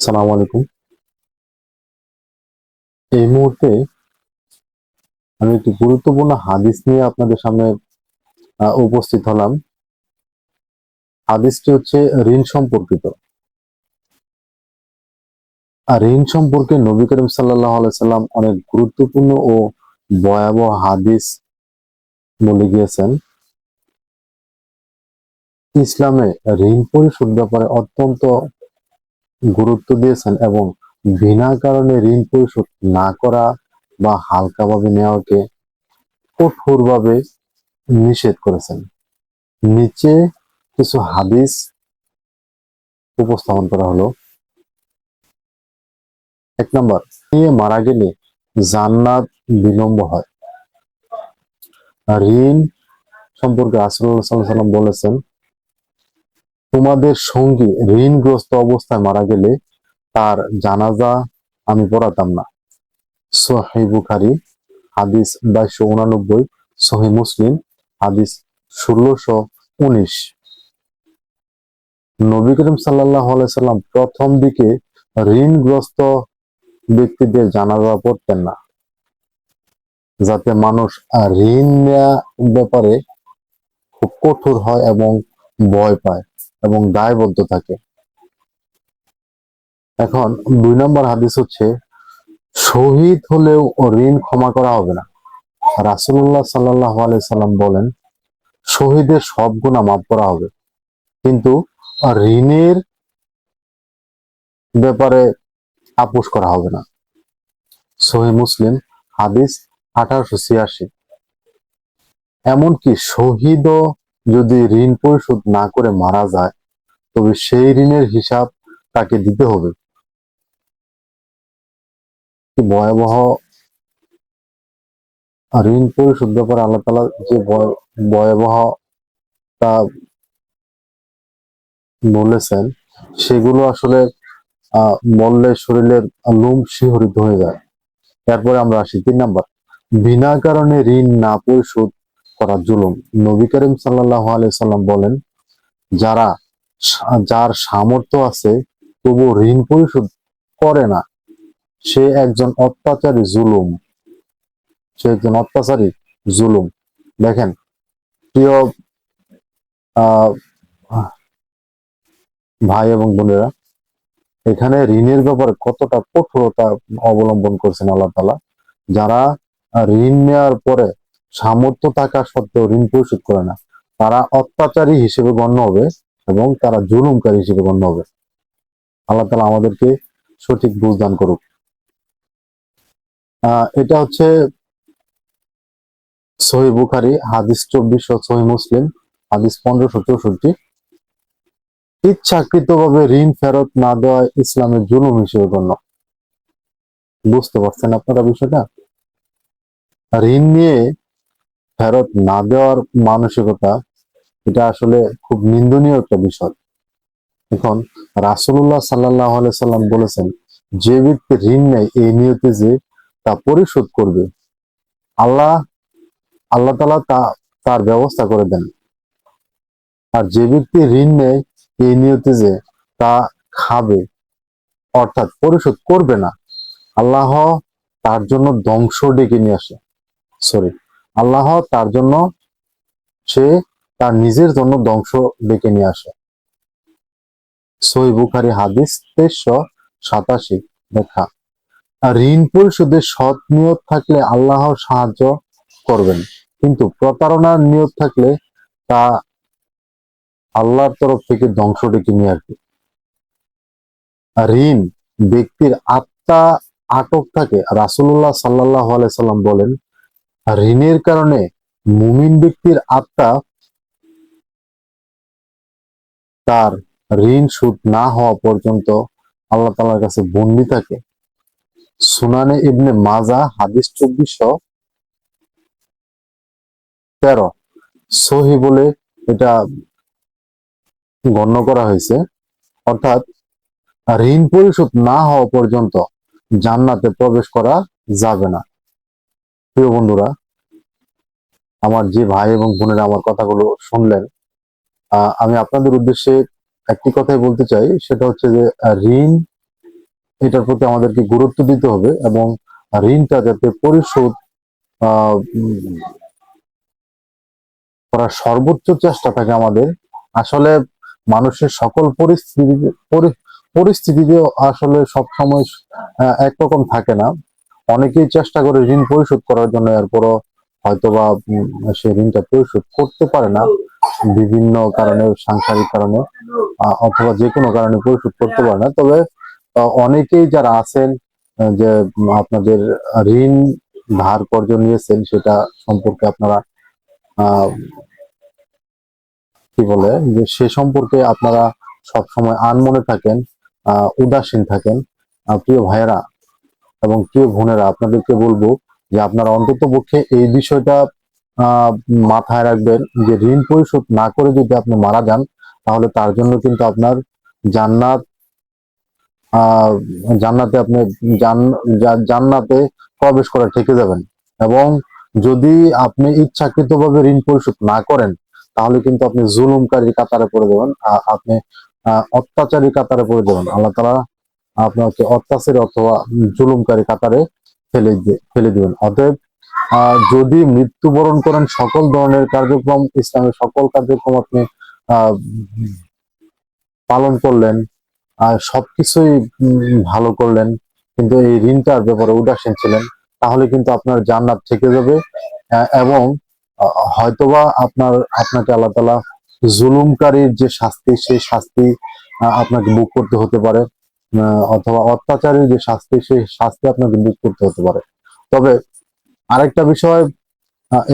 সালাম আলাইকুম। এই মুহূর্তে আমি একটি গুরুত্বপূর্ণ হাদিস নিয়ে আপনাদের সামনে উপস্থিত হলাম। হাদিসটি হচ্ছে ঋণ সম্পর্কিত। আর ঋণ সম্পর্কে নবী করিম সাল্লাহ সাল্লাম অনেক গুরুত্বপূর্ণ ও ভয়াবহ হাদিস বলে গিয়েছেন। ইসলামে ঋণ পরিশোধ ব্যাপারে অত্যন্ত গুরুত্ব দিয়েছেন এবং বিনা কারণে ঋণ পরিশোধ না করা বা হালকাভাবে নেওয়াকে কঠোরভাবে নিষেধ করেছেন। নিচে কিছু হাদিস উপস্থাপন করা হলো। এক নম্বর নিয়ে মারা গেলে জান্নাত বিলম্ব হয়। ঋণ সম্পর্কে আলাইহি সাল্লাম বলেছেন তোমাদের সঙ্গী ঋণগ্রস্ত অবস্থায় মারা গেলে তার জানাজা আমি পড়াতাম না। সহি বুখারি, হাদিস বাইশশো উনানব্বই, সহি মুসলিম, হাদিস ষোলোশো উনিশ। নবী করিম সাল্লাহ সাল্লাম প্রথম দিকে ঋণগ্রস্ত ব্যক্তিদের জানাজা পড়তেন না। যাতে মানুষ ঋণ নেওয়া ব্যাপারে খুব কঠোর হয় এবং ভয় পায়। এবং দায়বদ্ধ থাকে। এখন দুই নম্বর হাদিস হচ্ছে, শহীদ হলেও ঋণ ক্ষমা করা হবে না। রাসুল্লাহ সাল্লাহ সাল্লাম বলেন, শহীদের সব গুণা মাফ করা হবে। কিন্তু ঋণের ব্যাপারে আপোষ করা হবে না। সহি মুসলিম, হাদিস আঠারোশো ছিয়াশি। এমনকি শহীদও যদি ঋণ পরিশোধ না করে মারা যায়, তবে সেই ঋণের হিসাব তাকে দিতে হবে। ভয়াবহ? ঋণ পরিশোধ ব্যাপারে আল্লাহ তালা যে ভয়াবহ তা বলেছেন, সেগুলো আসলে বললে শরীরের লোম শিহরিত হয়ে যায়। তারপরে আমরা আসি তিন নাম্বার। বিনা কারণে ঋণ না পরিশোধ করা জুলুম। নবী করিম সাল্লাহ সাল্লাম বলেন, যারা যার সামর্থ্য আছে তবু ঋণ পরিশোধ করে না, সে একজন অত্যাচারী জুলুম। সে একজন অত্যাচারী জুলুম। দেখেন, প্রিয় ভাই এবং বোনেরা, এখানে ঋণের ব্যাপারে কতটা কঠোরতা অবলম্বন করছেন আল্লাহ তালা যারা ঋণ নেওয়ার পরে সামর্থ্য থাকা সত্ত্বেও ঋণ পরিশোধ করে না। তারা অত্যাচারী হিসেবে গণ্য হবে এবং তারা জুলুমকারী হিসেবে গণ্য হবে। আল্লাহ তালা আমাদেরকে সঠিক বুঝদান করুক। এটা হচ্ছে সহি বুখারি, হাদিস চব্বিশশো সহি মুসলিম, হাদিস পনেরোশো চৌষট্টি। ইচ্ছাকৃতভাবে ঋণ ফেরত না দেওয়া ইসলামের জুলুম হিসেবে গণ্য। বুঝতে পারছেন আপনারা বিষয়টা? ঋণ নিয়ে ফেরত না দেওয়ার মানসিকতা, এটা আসলে খুব নিন্দনীয় একটা বিষয়। এখন রাসুল্লাহ সাল্লাহ সাল্লাম বলেছেন, যে ব্যক্তি ঋণ নেয়, এই নিয়তে যে তা পরিশোধ করবে, আল্লাহ আল্লাহ তালা তা, তার ব্যবস্থা করে দেন। আর যে ব্যক্তি ঋণ নেয়, এই নিয়তে যে তা খাবে, অর্থাৎ পরিশোধ করবে না, আল্লাহ তার জন্য ধ্বংস ডেকে নিয়ে আসে। সরি। আল্লাহ তার জন্য সে তার নিজের জন্য ধ্বংস ডেকে নিয়ে আসে। সই বুখারি হাদিস তেইশশো সাতাশি দেখা ঋণ পরিশোধের সৎ নিয়ত থাকলে আল্লাহ সাহায্য করবেন। কিন্তু প্রতারণার নিয়ত থাকলে তা আল্লাহর তরফ থেকে ধ্বংস ডেকে নিয়ে আসবে। ঋণ ব্যক্তির আত্মা আটক থাকে। রাসুল্লাহ সাল্লাহ সাল্লাম বলেন ঋণের কারণে মুমিন ব্যক্তির আত্মা তার ঋণ সুদ না হওয়া পর্যন্ত আল্লাহ তালার কাছে বন্দি থাকে। সুনানে ইবনে মাজা হাদিস চব্বিশশো তেরো। সহি বলে এটা গণ্য করা হয়েছে। অর্থাৎ ঋণ পরিশোধ না হওয়া পর্যন্ত জান্নাতে প্রবেশ করা যাবে না। প্রিয় বন্ধুরা আমার যে ভাই এবং বোনেরা আমার কথাগুলো শুনলেন আমি আপনাদের উদ্দেশ্যে একটি কথাই বলতে চাই, সেটা হচ্ছে যে ঋণ, এটার প্রতি আমাদেরকে গুরুত্ব দিতে হবে এবং ঋণটা যাতে পরিশোধ করার সর্বোচ্চ চেষ্টা থাকে আমাদের। আসলে মানুষের সকল পরিস্থিতি, পরি- পরিস্থিতিতে আসলে সবসময় একরকম থাকে না। অনেকেই চেষ্টা করে ঋণ পরিশোধ করার জন্য, এরপরও হয়তোবা সে ঋণটা পরিশোধ করতে পারে না, বিভিন্ন কারণে, সাংসারিক কারণে অথবা যে কোনো কারণে পরিশোধ করতে পারে না। তবে অনেকেই যারা আছেন যে আপনাদের ঋণ ধার কর্য নিয়েছেন, সেটা সম্পর্কে আপনারা কি বলে, যে, সে সম্পর্কে আপনারা সব সময় আনমনে থাকেন উদাসীন থাকেন। প্রিয় ভাইয়েরা এবং প্রিয় বোনেরা, আপনাদেরকে বলব যে আপনারা অন্তত পক্ষে এই বিষয়টা মাথায় রাখবেন যে ঋণ পরিশোধ না করে যদি আপনি মারা যান, তাহলে তার জন্য কিন্তু আপনার জান্নাত জান্নাতে আপনি জান্নাতে প্রবেশ করা ঠেকে যাবেন। এবং যদি আপনি ইচ্ছাকৃতভাবে ঋণ পরিশোধ না করেন, তাহলে কিন্তু আপনি জুলুমকারীর কাতারে পড়ে যাবেন, আ- আপনি অত্যাচারী কাতারে পড়ে যাবেন। আল্লাহ তারা আপনাকে অত্যাচারী অথবা জুলুমকারী কাতারে ফেলে ফেলে দিবেন। অতএব যদি মৃত্যুবরণ করেন সকল ধরনের কার্যক্রম, ইসলামের সকল কার্যক্রম আপনি পালন করলেন, আর সবকিছুই ভালো করলেন, কিন্তু এই ঋণটার ব্যাপারে উদাসীন ছিলেন, তাহলে কিন্তু আপনার জান্নাত থেকে যাবে এবং হয়তোবা আপনার, আপনাকে আল্লাহ তালা জুলুমকারীর যে শাস্তি, সেই শাস্তি আপনাকে বুক করতে হতে পারে। অথবা অত্যাচারীর যে শাস্তি, সেই শাস্তি আপনাকে বুক করতে হতে পারে। তবে আরেকটা বিষয়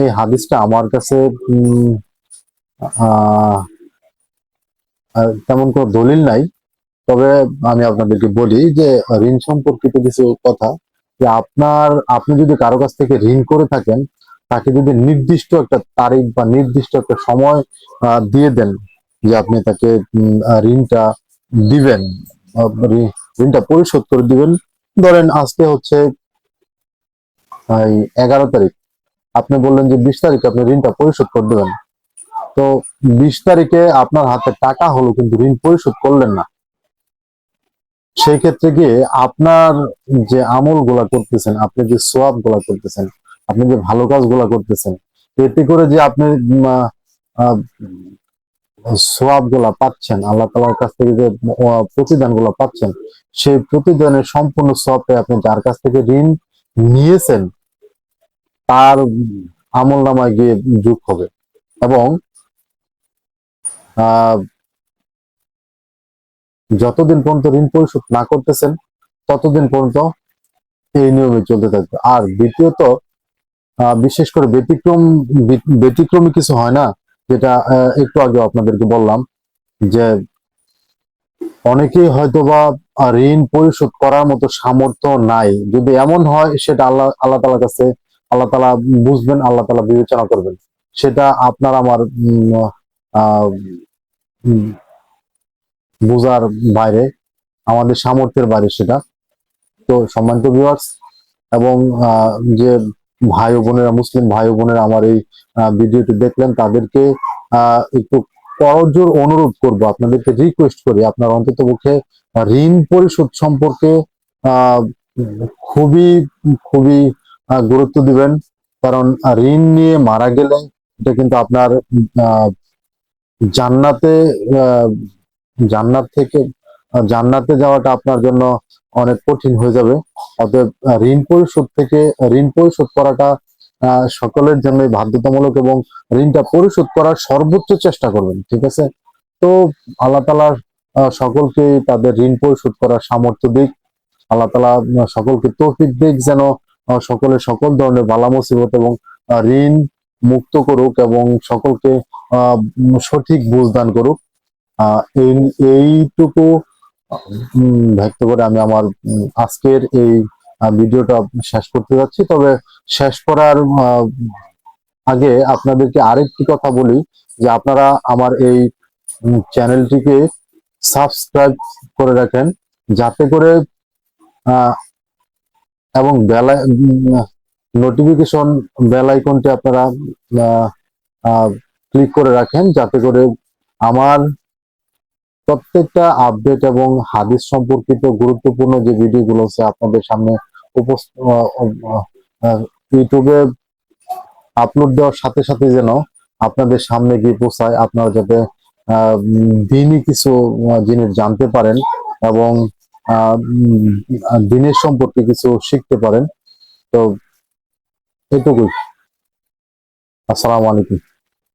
এই হাদিসটা আমার কাছে তেমন কোনো দলিল নাই। তবে আমি আপনাদেরকে বলি যে, ঋণ সম্পর্কিত কিছু কথা, যে আপনার, আপনি যদি কারও কাছ থেকে ঋণ করে থাকেন, তাকে যদি নির্দিষ্ট একটা তারিখ বা নির্দিষ্ট একটা সময় দিয়ে দেন, যে আপনি তাকে ঋণটা দিবেন ঋণটা পরিশোধ করে দিবেন। ধরেন আজকে হচ্ছে এগারো তারিখ। আপনি বললেন যে বিশ তারিখে আপনি ঋণটা পরিশোধ করে দেবেন। তো বিশ তারিখে আপনার হাতে টাকা হলো কিন্তু ঋণ পরিশোধ করলেন না। সেই ক্ষেত্রে গিয়ে আপনার যে আমলগুলা করতেছেন, আপনি যে সোয়াবগুলা করতেছেন, আপনি যে ভালো কাজগুলা করতেছেন, এতে করে যে আপনি সোয়াবগুলা পাচ্ছেন, আল্লাহ তালার কাছ থেকে যে প্রতিদানগুলা পাচ্ছেন, সেই প্রতিদানের সম্পূর্ণ সোয়াবটা আপনি যার কাছ থেকে ঋণ নিয়েছেন, তার আমল নামায় গিয়ে যোগ হবে। এবং যতদিন পর্যন্ত ঋণ পরিশোধ না করতেছেন, ততদিন পর্যন্ত এই নিয়মে চলতে থাকবে। আর দ্বিতীয়ত বিশেষ করে ব্যতিক্রম, ব্যতিক্রমী কিছু হয় না যেটা একটু আগে আপনাদেরকে বললাম যে অনেকেই হয়তোবা ঋণ পরিশোধ করার মতো সামর্থ্য নাই। যদি এমন হয়, সেটা আল্লাহ আল্লাহ তালার কাছে, আল্লাহ তালা বুঝবেন, আল্লাহ তালা বিবেচনা করবেন। সেটা আপনার আমার বোঝার বাইরে, আমাদের সামর্থ্যের বাইরে সেটা। তো সম্মানিত ভিউয়ার্স এবং যে ভাই বোনেরা, মুসলিম ভাই বোনেরা আমার এই ভিডিওটি দেখলেন, তাদেরকে একটু করজোর অনুরোধ করব, আপনাদেরকে রিকোয়েস্ট করি, আপনার অন্তত পক্ষে ঋণ পরিশোধ সম্পর্কে খুবই খুবই গুরুত্ব দিবেন, কারণ ঋণ নিয়ে মারা গেলে এটা কিন্তু আপনার জান্নাতে জান্নাত থেকে, জান্নাতে যাওয়াটা আপনার জন্য অনেক কঠিন হয়ে যাবে। অতএব ঋণ পরিশোধ থেকে, ঋণ পরিশোধ করাটা সকলের জন্যই বাধ্যতামূলক এবং ঋণটা পরিশোধ করার সর্বোচ্চ চেষ্টা করবেন, ঠিক আছে? তো আল্লাহ তালা সকলকে তাদের ঋণ পরিশোধ করার সামর্থ্য দিক। আল্লাহ তালা সকলকে তৌফিক দিক যেন সকলে সকল ধরনের বালা মুসিবত এবং ঋণ মুক্ত করুক এবং সকলকে সঠিক বুঝ দান করুক এই, এইটুকু ব্যক্ত করে আমি আমার আজকের এই ভিডিওটা শেষ করতে যাচ্ছি। তবে শেষ করার আগে আপনাদেরকে আরেকটি কথা বলি, যে আপনারা আমার এই চ্যানেলটিকে সাবস্ক্রাইব করে রাখেন, যাতে করে এবং বেলা নোটিফিকেশন বেল আইকনটি আপনারা ক্লিক করে রাখেন, যাতে করে আমার প্রত্যেকটা আপডেট এবং হাদিস সম্পর্কিত গুরুত্বপূর্ণ যে ভিডিওগুলো আছে আপনাদের সামনে ইউটিউবে আপলোড দেওয়ার সাথে সাথে যেন আপনাদের সামনে গিয়ে পৌঁছায়, আপনারা যাতে দিনই কিছু জিনিস জানতে পারেন এবং দিনের সম্পর্কে কিছু শিখতে পারেন। তো এটুকুই। আসসালামু আলাইকুম।